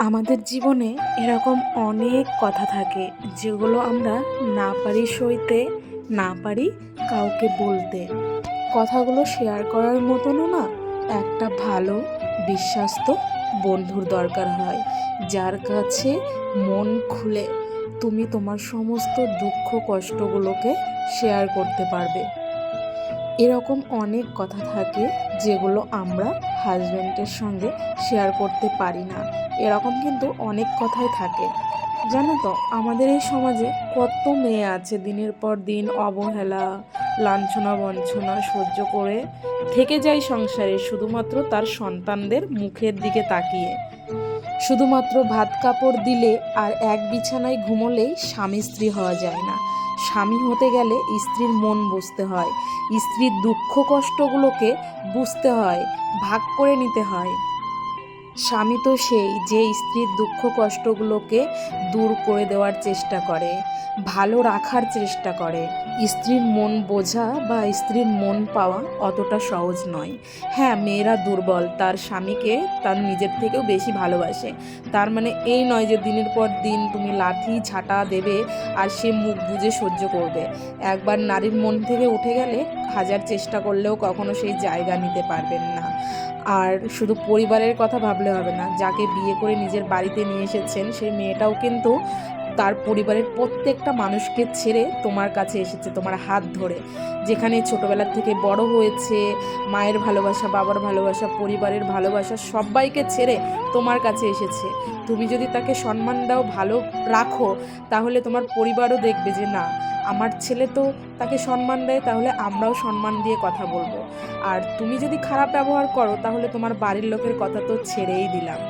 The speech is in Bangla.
আমাদের জীবনে এরকম অনেক কথা থাকে যেগুলো আমরা না পারি সইতে, না পারি কাউকে বলতে। কথাগুলো শেয়ার করার মতনও না, একটা ভালো, বিশ্বাস্ত বন্ধুর দরকার হয়, যার কাছে মন খুলে। তুমি তোমার সমস্ত দুঃখ, কষ্টগুলোকে শেয়ার করতে পারবে। এরকম অনেক কথা থাকে যেগুলো আমরা হাজব্যান্ডের সঙ্গে শেয়ার করতে পারি না। এরকম কিন্তু অনেক কথাই থাকে। জানো তো, আমাদের এই সমাজে কত মেয়ে আছে দিনের পর দিন অবহেলা, লাঞ্ছনা, বঞ্চনা সহ্য করে থেকে যায় সংসারে, শুধুমাত্র তার সন্তানদের মুখের দিকে তাকিয়ে। শুধুমাত্র ভাত কাপড় দিলে আর এক বিছানায় ঘুমোলেই স্বামী স্ত্রী হওয়া যায় না। স্বামী হতে গেলে স্ত্রীর মন বুঝতে হয়। স্ত্রীর দুঃখ কষ্টগুলোকে বুঝতে হয়, ভাগ করে নিতে হয়। স্বামী তো সেই, যে স্ত্রীর দুঃখ কষ্টগুলোকে দূর করে দেওয়ার চেষ্টা করে, ভালো রাখার চেষ্টা করে। স্ত্রীর মন বোঝা বা স্ত্রীর মন পাওয়া অতটা সহজ নয়। হ্যাঁ মেয়েরা দুর্বল, তার স্বামীকে তার নিজের থেকেও বেশি ভালোবাসে। তার মানে এই নয় যে দিনের পর দিন তুমি লাঠি, ছাটা দেবে আর সে মুখ বুঝে সহ্য করবে। একবার নারীর মন থেকে উঠে গেলে হাজার চেষ্টা করলেও কখনো সেই জায়গা নিতে পারবেন না। আর শুধু পরিবারের কথা ভাবলে হবে না, যাকে বিয়ে করে নিজের বাড়িতে নিয়ে এসেছেন সেই মেয়েটাও কিন্তু তার পরিবারের প্রত্যেকটা মানুষকে ছেড়ে তোমার কাছে এসেছে, তোমার হাত ধরে। যেখানে ছোটবেলা থেকে বড় হয়েছে, মায়ের ভালোবাসা, বাবার ভালোবাসা, পরিবারের ভালোবাসা, সবাইকে ছেড়ে তোমার কাছে এসেছে। তুমি যদি তাকে সম্মান দাও, ভালো রাখো, তাহলে তোমার পরিবারও দেখবে যে না, আমার ছেলে তো তাকে সম্মান দেয়, তাহলে আমরাও সম্মান দিয়ে কথা বলব। আর তুমি যদি খারাপ ব্যবহার করো, তাহলে তোমার বাড়ির লোকের কথা তো ছেড়েই দিলাম।